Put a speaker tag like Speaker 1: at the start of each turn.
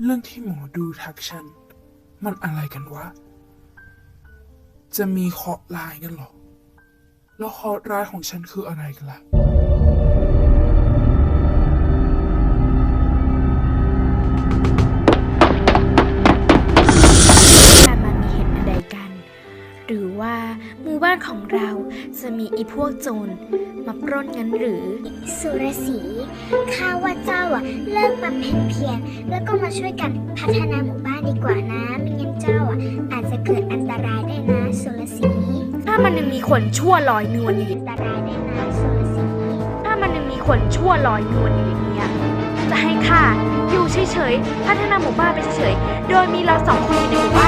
Speaker 1: ฉัน มันอะไรกันวะ จะมีเคราะห์ร้ายกันเหรอ แล้วเคราะห์ร้ายของฉันคืออะไรกันล่ะ
Speaker 2: ถ้ามันมีเหตุอันใดกัน หรือว่าหมู่บ้านของเราจะมีอีพวกโจรมาปล้นงั้นหรือ
Speaker 3: สุรศรีข้าว่าเจ้า อะเลิกบำเพ็ญเพียรแล้วก็มาช่วยกันพัฒนาหมู่บ้านดีกว่านะไม่งั้นเจ้าอะอาจจะเกิดอันตรายได้นะสุรศรี
Speaker 2: ถ้ามันยังมีคนชั่วลอยนวลอยู่
Speaker 3: อันตรายได้นะสุรศรี
Speaker 2: ถ้ามันยังมีคนชั่วลอยนวลอยู่อย่างเงี้ยจะให้ข้าอยู่เฉยๆพัฒนาหมู่บ้านไปเฉยๆโดยมีเราสองคนอยู่ในหมู่บ้าน